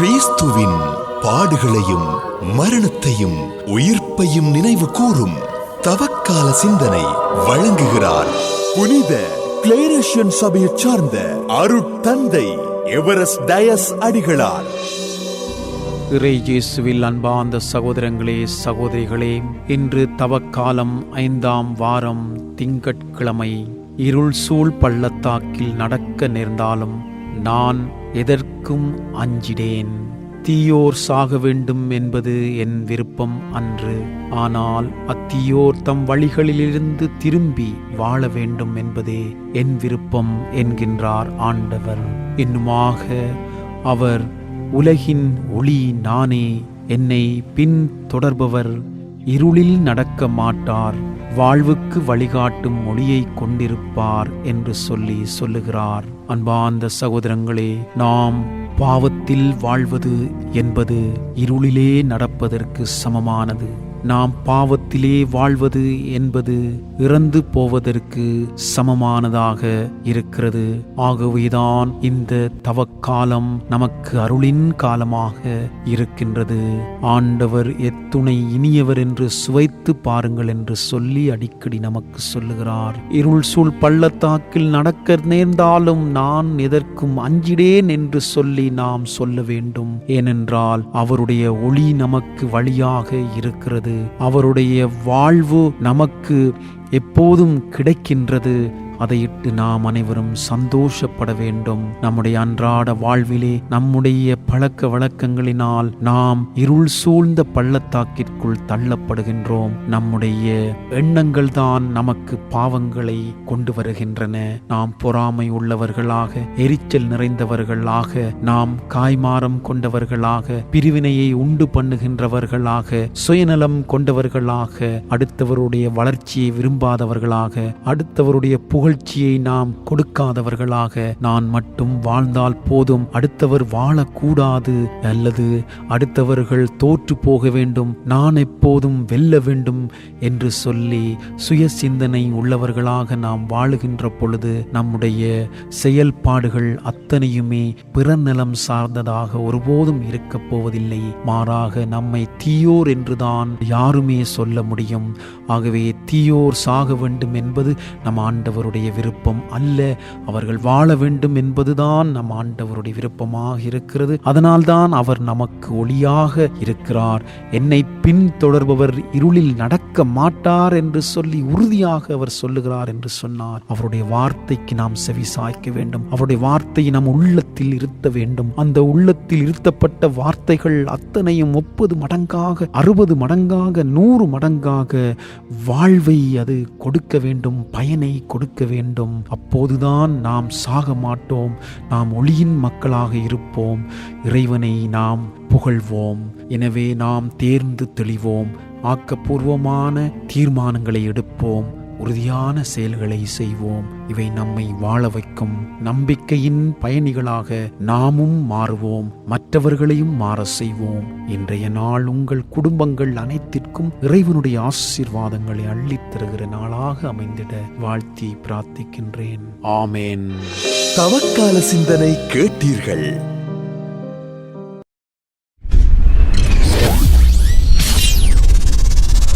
கிறிஸ்துவின் பாடுகளையும் மரணத்தையும் உயிர்ப்பையும் நினைவு கூறும் தவக்கால சிந்தனை வழங்குகிறார். புனித கிளேரேஷியன் சபையை சார்ந்த அருட்தந்தை எவரஸ்ட் டயஸ் அடிகளார். இறை இயேசுவில் அன்பார்ந்த சகோதரங்களே சகோதரிகளே இன்று தவக்காலம் ஐந்தாம் வாரம் திங்கட்கிழமை இருள் சூழ் பள்ளத்தாக்கில் நடக்க நேர்ந்தாலும் நான் எதற்கும் அஞ்சிடேன். தீயோர் சாக வேண்டும் என்பது என் விருப்பம் அன்று. ஆனால் அத்தீயோர் தம் வழிகளிலிருந்து திரும்பி வாழ வேண்டும் என்பதே என் விருப்பம் என்கின்றார் ஆண்டவர். இன்னுமாக அவர் உலகின் ஒளி நானே. என்னை பின் தொடர்பவர் இருளில் நடக்க மாட்டார். வாழ்வுக்கு வழிகாட்டும் மொழியை கொண்டிருப்பார் என்று சொல்லி சொல்லுகிறார். அன்பார்ந்த சகோதரங்களே நாம் பாவத்தில் வாழ்வது என்பது இருளிலே நடப்பதற்கு சமமானது. நாம் பாவத்திலே வாழ்வது என்பது இறந்து போவதற்கு சமமானதாக இருக்கிறது. ஆகவேதான் இந்த தவக்காலம் நமக்கு அருளின் காலமாக இருக்கின்றது. ஆண்டவர் எத்துணை இனியவர் என்று சுவைத்து பாருங்கள் என்று சொல்லி அடிக்கடி நமக்கு சொல்லுகிறார். இருள் சூழ் பள்ளத்தாக்கில் நடக்க நேர்ந்தாலும் நான் எதற்கும் அஞ்சிடேன் என்று சொல்லி நாம் சொல்ல வேண்டும். ஏனென்றால் அவருடைய ஒளி நமக்கு வழியாக இருக்கிறது. அவருடைய வாழ்வு நமக்கு எப்போதும் கிடைக்கின்றது. அதையிட்டு நாம் அனைவரும் சந்தோஷப்பட வேண்டும். நம்முடைய அன்றாட வாழ்விலே நம்முடைய பழக்க வழக்கங்களினால் நாம் இருள் சூழ்ந்த பள்ளத்தாக்கிற்குள் தள்ளப்படுகின்றோம். நம்முடைய எண்ணங்கள் தான் நமக்கு பாவங்களை கொண்டு வருகின்றன. நாம் பொறாமை உள்ளவர்களாக எரிச்சல் நிறைந்தவர்களாக நாம் காய்மாறம் கொண்டவர்களாக பிரிவினையை உண்டு பண்ணுகின்றவர்களாக சுயநலம் கொண்டவர்களாக அடுத்தவருடைய வளர்ச்சியை விரும்பாதவர்களாக அடுத்தவருடைய புகழ் மகிழ்ச்சியை நாம் கொடுக்காதவர்களாக நான் மட்டும் வாழ்ந்தால் போதும். அடுத்தவர் வாழக்கூடாது அல்லது அடுத்தவர்கள் தோற்று போக வேண்டும். நான் எப்போதும் வெல்ல வேண்டும் என்று சொல்லி சுய சிந்தனை உள்ளவர்களாக நாம் வாழுகின்ற பொழுது நம்முடைய செயல்பாடுகள் அத்தனையுமே பிறநலம் சார்ந்ததாக ஒருபோதும் இருக்கப் போவதில்லை. மாறாக நம்மை தீயோர் என்றுதான் யாருமே சொல்ல முடியும். ஆகவே தீயோர் சாக வேண்டும் என்பது நம் ஆண்டவருடைய விருப்பம் அல்ல. அவர்கள் வாழ வேண்டும் என்பதுதான் நம் ஆண்டவருடைய விருப்பமாக இருக்கிறது. அதனால்தான் அவர் நமக்கு ஒளியாக இருக்கிறார். என்னை பின் தொடர்பவர் இருளில் நடக்க மாட்டார் என்று சொல்லி உறுதியாக அவர் சொல்லுகிறார் என்று சொன்னார். அவருடைய வார்த்தைக்கு நாம் செவி சாய்க்க வேண்டும். அவருடைய வார்த்தையை நம் உள்ளத்தில் இருத்த வேண்டும். அந்த உள்ளத்தில் இருத்தப்பட்ட வார்த்தைகள் அத்தனையும் முப்பது மடங்காக அறுபது மடங்காக நூறு மடங்காக வாழ்வை அது கொடுக்க வேண்டும். பயனை கொடுக்க வேண்டும். அப்போதுதான் நாம் சாக மாட்டோம். நாம் ஒளியின் மக்களாக இருப்போம். இறைவனை நாம் புகழ்வோம். எனவே நாம் தேர்ந்து தெளிவோம். ஆக்கப்பூர்வமான தீர்மானங்களை எடுப்போம். உறுதியான செயல்களை செய்வோம். இவை நம்மை வாழ வைக்கும் நம்பிக்கையின் பயணிகளாக நாமும் மாறுவோம். மற்றவர்களையும் மாற செய்வோம். இன்றைய நாள் உங்கள் குடும்பங்கள் அனைத்திற்கும் இறைவனுடைய ஆசீர்வாதங்களை அள்ளித் தருகிற நாளாக அமைந்திட வாழ்த்தி பிரார்த்திக்கின்றேன். ஆமேன். தவக்கால சிந்தனை கேட்டீர்கள்.